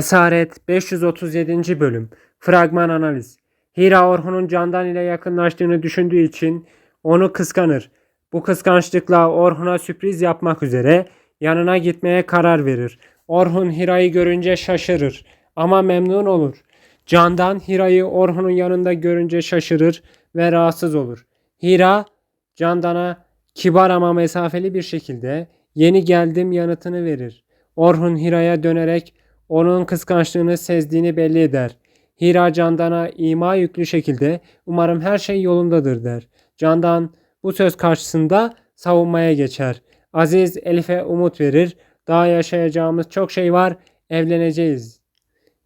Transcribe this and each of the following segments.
Esaret 537. Bölüm Fragman Analiz Hira Orhun'un Candan ile yakınlaştığını düşündüğü için onu kıskanır. Bu kıskançlıkla Orhun'a sürpriz yapmak üzere yanına gitmeye karar verir. Orhun Hira'yı görünce şaşırır ama memnun olur. Candan Hira'yı Orhun'un yanında görünce şaşırır ve rahatsız olur. Hira Candan'a kibar ama mesafeli bir şekilde yeni geldim yanıtını verir. Orhun Hira'ya dönerek onun kıskançlığını sezdiğini belli eder. Hira Candan'a ima yüklü şekilde umarım her şey yolundadır der. Candan bu söz karşısında savunmaya geçer. Aziz Elif'e umut verir. Daha yaşayacağımız çok şey var. Evleneceğiz.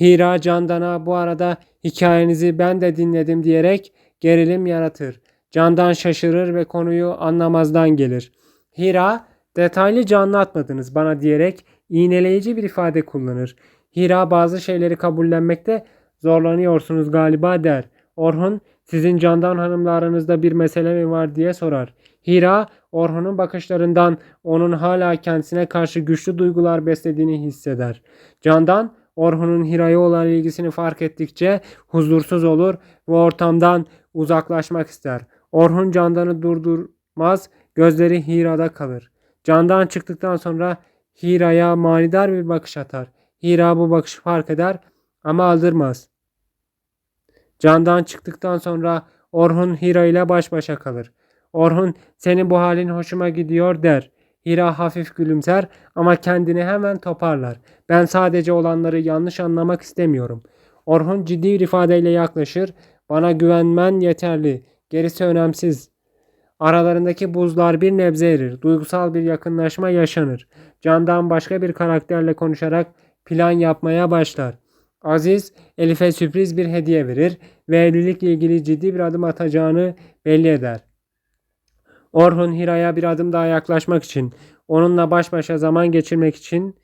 Hira Candan'a bu arada hikayenizi ben de dinledim diyerek gerilim yaratır. Candan şaşırır ve konuyu anlamazdan gelir. Hira detaylıca anlatmadınız bana diyerek iğneleyici bir ifade kullanır. Hira bazı şeyleri kabullenmekte zorlanıyorsunuz galiba der. Orhun sizin Candan Hanım'la aranızda bir mesele mi var diye sorar. Hira Orhun'un bakışlarından onun hala kendisine karşı güçlü duygular beslediğini hisseder. Candan Orhun'un Hira'ya olan ilgisini fark ettikçe huzursuz olur ve ortamdan uzaklaşmak ister. Orhun Candan'ı durdurmaz, gözleri Hira'da kalır. Candan çıktıktan sonra Hira'ya manidar bir bakış atar. Hira bu bakışı fark eder ama aldırmaz. Candan çıktıktan sonra Orhun Hira ile baş başa kalır. Orhun senin bu halin hoşuma gidiyor der. Hira hafif gülümser ama kendini hemen toparlar. Ben sadece olanları yanlış anlamak istemiyorum. Orhun ciddi bir ifadeyle yaklaşır. Bana güvenmen yeterli. Gerisi önemsiz. Aralarındaki buzlar bir nebze erir. Duygusal bir yakınlaşma yaşanır. Candan başka bir karakterle konuşarak plan yapmaya başlar. Aziz Elif'e sürpriz bir hediye verir ve evlilikle ilgili ciddi bir adım atacağını belli eder. Orhun Hira'ya bir adım daha yaklaşmak için, onunla baş başa zaman geçirmek için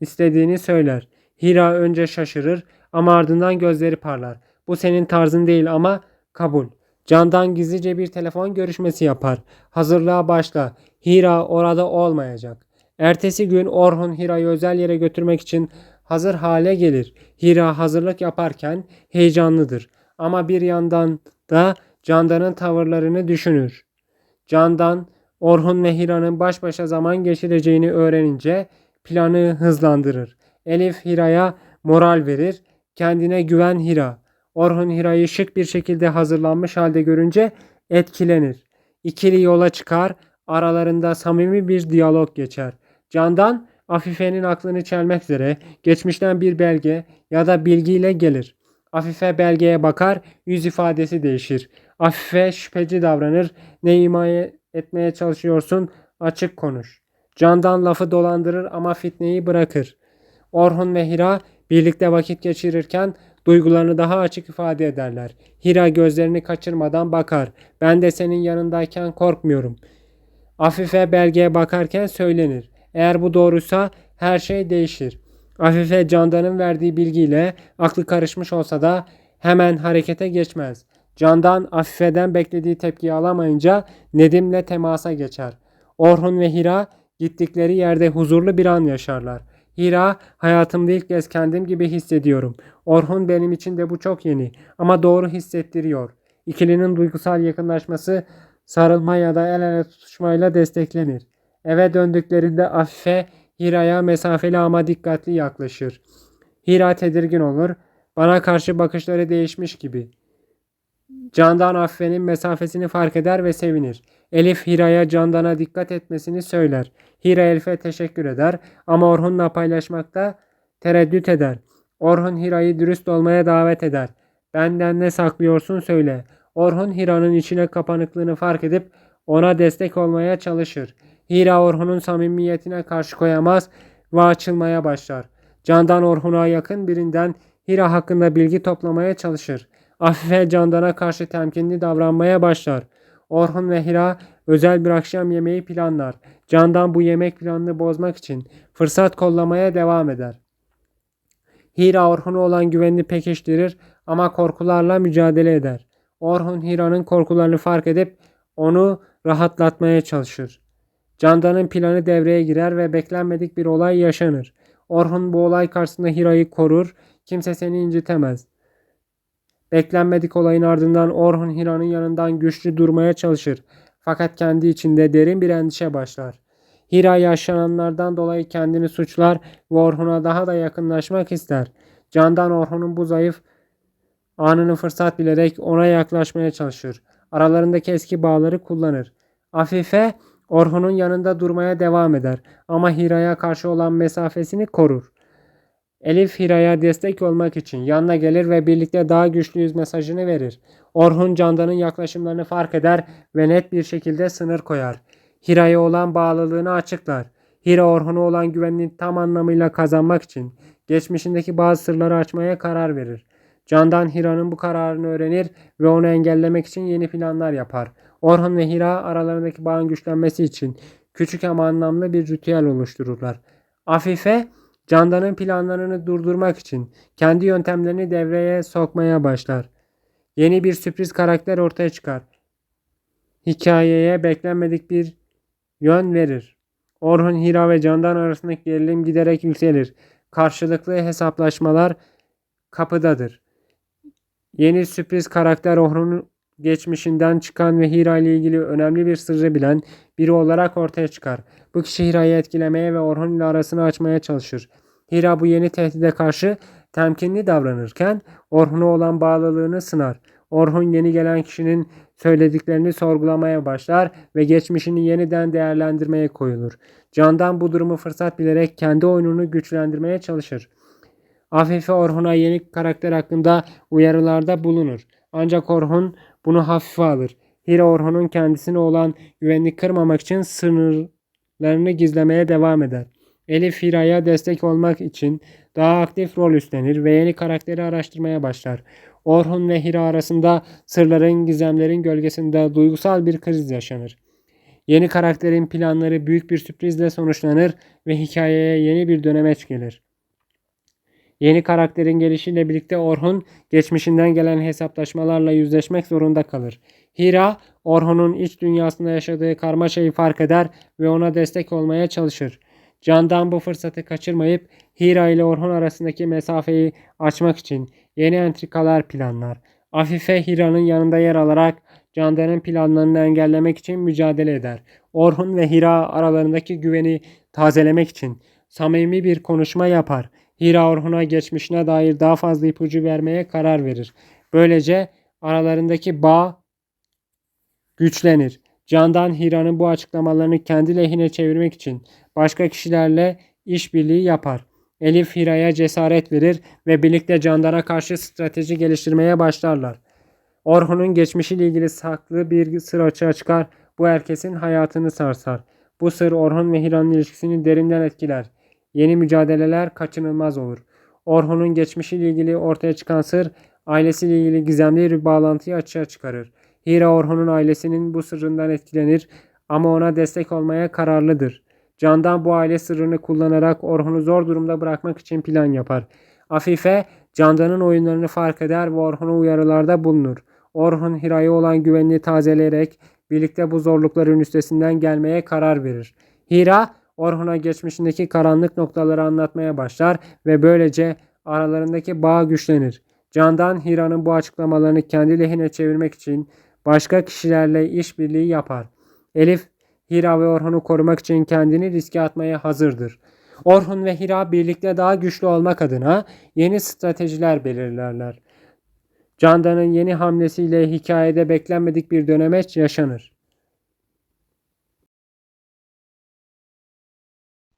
istediğini söyler. Hira önce şaşırır ama ardından gözleri parlar. Bu senin tarzın değil ama kabul. Candan gizlice bir telefon görüşmesi yapar. Hazırlığa başla. Hira orada olmayacak. Ertesi gün Orhun Hira'yı özel yere götürmek için hazır hale gelir. Hira hazırlık yaparken heyecanlıdır. Ama bir yandan da Candan'ın tavırlarını düşünür. Candan Orhun ve Hira'nın baş başa zaman geçireceğini öğrenince planı hızlandırır. Elif Hira'ya moral verir. Kendine güven Hira. Orhun Hira'yı şık bir şekilde hazırlanmış halde görünce etkilenir. İkili yola çıkar. Aralarında samimi bir diyalog geçer. Candan Afife'nin aklını çelmek üzere geçmişten bir belge ya da bilgiyle gelir. Afife belgeye bakar, yüz ifadesi değişir. Afife şüpheci davranır. Ne ima etmeye çalışıyorsun? Açık konuş. Candan lafı dolandırır ama fitneyi bırakır. Orhun ve Hira birlikte vakit geçirirken duygularını daha açık ifade ederler. Hira gözlerini kaçırmadan bakar. Ben de senin yanındayken korkmuyorum. Afife belgeye bakarken söylenir. Eğer bu doğruysa her şey değişir. Afife Candan'ın verdiği bilgiyle aklı karışmış olsa da hemen harekete geçmez. Candan Afife'den beklediği tepkiyi alamayınca Nedim'le temasa geçer. Orhun ve Hira gittikleri yerde huzurlu bir an yaşarlar. Hira hayatımda ilk kez kendim gibi hissediyorum. Orhun benim için de bu çok yeni ama doğru hissettiriyor. İkilinin duygusal yakınlaşması sarılma ya da el ele tutuşmayla desteklenir. Eve döndüklerinde Afife Hira'ya mesafeli ama dikkatli yaklaşır. Hira tedirgin olur. Bana karşı bakışları değişmiş gibi. Candan Afife'nin mesafesini fark eder ve sevinir. Elif Hira'ya Candan'a dikkat etmesini söyler. Hira Elif'e teşekkür eder ama Orhun'la paylaşmakta tereddüt eder. Orhun Hira'yı dürüst olmaya davet eder. Benden ne saklıyorsun söyle. Orhun Hira'nın içine kapanıklığını fark edip ona destek olmaya çalışır. Hira Orhun'un samimiyetine karşı koyamaz ve açılmaya başlar. Candan Orhun'a yakın birinden Hira hakkında bilgi toplamaya çalışır. Afife Candan'a karşı temkinli davranmaya başlar. Orhun ve Hira özel bir akşam yemeği planlar. Candan bu yemek planını bozmak için fırsat kollamaya devam eder. Hira Orhun'a olan güvenini pekiştirir ama korkularla mücadele eder. Orhun Hira'nın korkularını fark edip onu rahatlatmaya çalışır. Candan'ın planı devreye girer ve beklenmedik bir olay yaşanır. Orhun bu olay karşısında Hira'yı korur. Kimse seni incitemez. Beklenmedik olayın ardından Orhun Hira'nın yanından güçlü durmaya çalışır. Fakat kendi içinde derin bir endişe başlar. Hira yaşananlardan dolayı kendini suçlar ve Orhun'a daha da yakınlaşmak ister. Candan Orhun'un bu zayıf anını fırsat bilerek ona yaklaşmaya çalışır. Aralarındaki eski bağları kullanır. Afife Orhun'un yanında durmaya devam eder ama Hira'ya karşı olan mesafesini korur. Elif Hira'ya destek olmak için yanına gelir ve birlikte daha güçlüyüz mesajını verir. Orhun Candan'ın yaklaşımlarını fark eder ve net bir şekilde sınır koyar. Hira'ya olan bağlılığını açıklar. Hira Orhun'a olan güvenini tam anlamıyla kazanmak için geçmişindeki bazı sırları açmaya karar verir. Candan Hira'nın bu kararını öğrenir ve onu engellemek için yeni planlar yapar. Orhun ve Hira aralarındaki bağın güçlenmesi için küçük ama anlamlı bir ritüel oluştururlar. Afife Candan'ın planlarını durdurmak için kendi yöntemlerini devreye sokmaya başlar. Yeni bir sürpriz karakter ortaya çıkar. Hikayeye beklenmedik bir yön verir. Orhun, Hira ve Candan arasındaki gerilim giderek yükselir. Karşılıklı hesaplaşmalar kapıdadır. Yeni sürpriz karakter Orhun'un geçmişinden çıkan ve Hira ile ilgili önemli bir sırrı bilen biri olarak ortaya çıkar. Bu kişi Hira'yı etkilemeye ve Orhun ile arasını açmaya çalışır. Hira bu yeni tehdide karşı temkinli davranırken Orhun'a olan bağlılığını sınar. Orhun yeni gelen kişinin söylediklerini sorgulamaya başlar ve geçmişini yeniden değerlendirmeye koyulur. Candan bu durumu fırsat bilerek kendi oyununu güçlendirmeye çalışır. Afife Orhun'a yeni karakter hakkında uyarılarda bulunur. Ancak Orhun bunu hafife alır. Hira Orhun'un kendisine olan güvenini kırmamak için sınırlarını gizlemeye devam eder. Elif Hira'ya destek olmak için daha aktif rol üstlenir ve yeni karakteri araştırmaya başlar. Orhun ve Hira arasında sırların, gizemlerin gölgesinde duygusal bir kriz yaşanır. Yeni karakterin planları büyük bir sürprizle sonuçlanır ve hikayeye yeni bir dönemeç gelir. Yeni karakterin gelişiyle birlikte Orhun geçmişinden gelen hesaplaşmalarla yüzleşmek zorunda kalır. Hira, Orhun'un iç dünyasında yaşadığı karmaşayı fark eder ve ona destek olmaya çalışır. Candan bu fırsatı kaçırmayıp Hira ile Orhun arasındaki mesafeyi açmak için yeni entrikalar planlar. Afife Hira'nın yanında yer alarak Candan'ın planlarını engellemek için mücadele eder. Orhun ve Hira aralarındaki güveni tazelemek için samimi bir konuşma yapar. Hira Orhun'a geçmişine dair daha fazla ipucu vermeye karar verir. Böylece aralarındaki bağ güçlenir. Candan Hira'nın bu açıklamalarını kendi lehine çevirmek için başka kişilerle işbirliği yapar. Elif Hira'ya cesaret verir ve birlikte Candan'a karşı strateji geliştirmeye başlarlar. Orhun'un geçmişiyle ilgili saklı bir sır açığa çıkar. Bu herkesin hayatını sarsar. Bu sır Orhun ve Hira'nın ilişkisini derinden etkiler. Yeni mücadeleler kaçınılmaz olur. Orhun'un geçmişiyle ilgili ortaya çıkan sır ailesiyle ilgili gizemli bir bağlantıyı açığa çıkarır. Hira Orhun'un ailesinin bu sırrından etkilenir ama ona destek olmaya kararlıdır. Candan bu aile sırrını kullanarak Orhun'u zor durumda bırakmak için plan yapar. Afife, Candan'ın oyunlarını fark eder ve Orhun'a uyarılarda bulunur. Orhun, Hira'ya olan güvenini tazeleyerek birlikte bu zorlukların üstesinden gelmeye karar verir. Hira, Orhun'a geçmişindeki karanlık noktaları anlatmaya başlar ve böylece aralarındaki bağ güçlenir. Candan Hira'nın bu açıklamalarını kendi lehine çevirmek için başka kişilerle işbirliği yapar. Elif, Hira ve Orhun'u korumak için kendini riske atmaya hazırdır. Orhun ve Hira birlikte daha güçlü olmak adına yeni stratejiler belirlerler. Candan'ın yeni hamlesiyle hikayede beklenmedik bir dönemeç yaşanır.